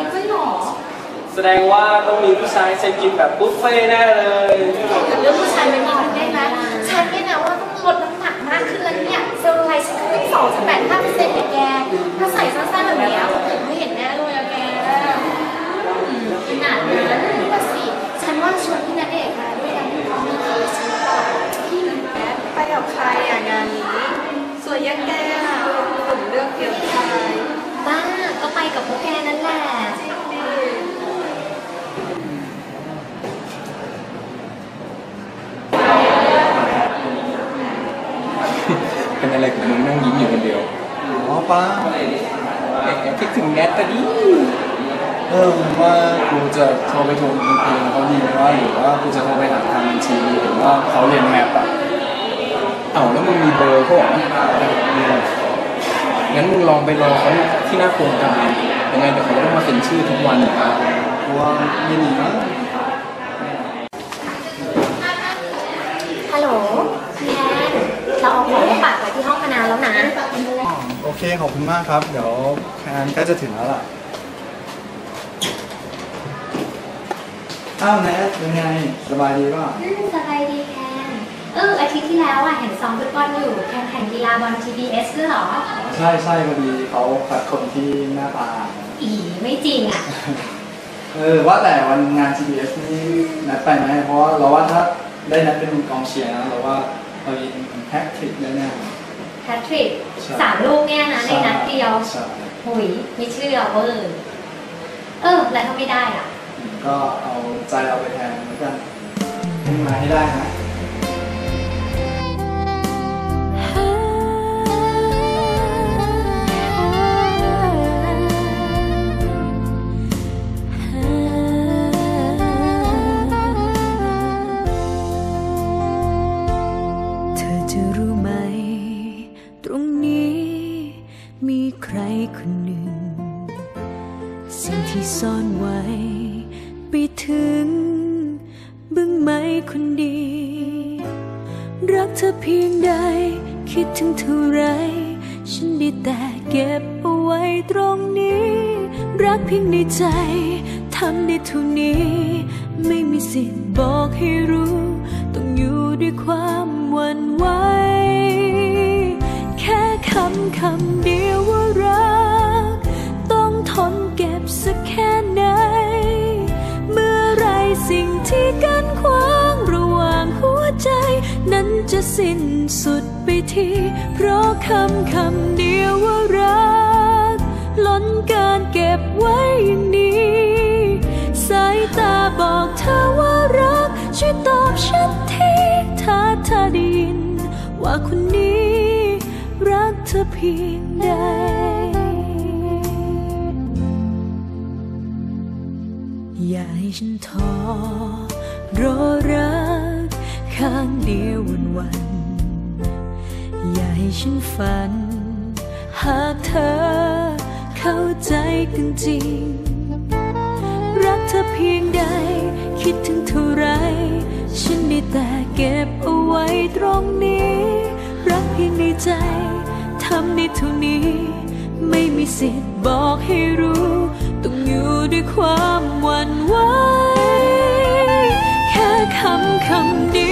งเหรอแกไม่หรอแสดงว่าต้องมีผู้ชายใจกินแบบบุฟเฟ่ต์แน่เลยเรื่องผู้ชายไม่มีมันได้ไหมฉันเนี่ยนะว่าต้องลดน้ำหนักมากขึ้นแล้วเนี่ยเซลลูไลท์ฉันขึ้นสองจุดแปดห้าเปอร์เซ็นต์เนี่ยแกถ้าใส่สั้นๆแบบเนี้ยคนอื่นไม่เห็นแน่เลยอะแกอืมขนาดนั้นนี่ละสิฉันว่าชวนพี่ณเดชน์มาด้วยกันที่เขามีเคสฉันต่อที่ไปกับใครอะงานนี้สวยยังแกอะผมเลือกเพียงชายบ้าก็ไปกับพวกแกนั่นแหละ เป็นอะไรของ มึงนั่งยิ้มอยู่คนเดียวอ๋อป้าแอบคิดถึงแนทตะดิเออว่ากูจะโทรไปทวงเงินคืนเขาดีไหมว่าหรือว่ากูจะโทรไปหาทางบัญชีหรือว่าเขาเรียนแมปอะเอ้าแล้วมึงมีเบอร์เขาเหรองั้นมึงลองไปรอเขาที่หน้าโครงการยังไงเดี๋ยวเขาต้องมาเป็นชื่อทุกวันนะกูว่าไม่ดีนะฮัลโหลพี่แอนเราเอาของมาฝากไว้ที่ห้องคณะแล้วนะ โอ เค ขอบคุณมากครับ เดี๋ยวงานใกล้จะถึงแล้วล่ะ อ้าวแนทเป็นไง สบายดีป่ะอืมสบายดีแทนเอออาทิตย์ที่แล้วอะเห็นซ้อมฟุตบอลอยู่แข่งแข่งกีฬาบอล TBS ด้วยเหรอ ใช่ใช่พอดีเขาคัดคนที่หน้าตา อีไม่จริงอะ เออ ว่าแต่วันงาน GBS นี่นัดไปไหมเพราะว่าเราว่าถ้าได้นัดเป็นกองเชียร์นะเราว่าเรายิงแฮตทริกแน่ๆ แพทริกใช่ สามลูกเนี่ยนะในนัดเดียวใช่หุยไม่เชื่อเวอร์เออ แล้วถ้าไม่ได้อะ ก็เอาใจเราไปแทนแล้วกันให้มาให้ได้นะ ใครคนหนึ่ง สิ่งที่ซ่อนไว้ ไปถึง บึ้งไหมคนดี รักเธอเพียงใด คิดถึงเท่าไร ฉันได้แต่เก็บเอาไว้ตรงนี้ รักเพียงในใจ ทำได้เท่านี้ ไม่มีสิทธิ์บอกให้รู้ ต้องอยู่ด้วยความหวั่นไหวแค่คำคำ สิ้นสุดไปทีเพราะคำคำเดียวว่ารัก ล้นการเก็บไว้อย่างนี้ สายตาบอกเธอว่ารัก ช่วยตอบฉันทีถ้าเธอได้ยิน ว่าคนนี้ รักเธอเพียงใดอย่าให้ฉันท้อรอรัก ข้างเดียววันวัน ให้ฉันฝัน หากเธอเข้าใจกันจริง รักเธอเพียงใด คิดถึงเท่าไร ฉันมีแต่เก็บเอาไว้ตรงนี้ รักเพียงในใจทำได้เท่านี้ ไม่มีสิทธิ์บอกให้รู้ ต้องอยู่ด้วยความหวั่นไหวแค่คำคำเดียว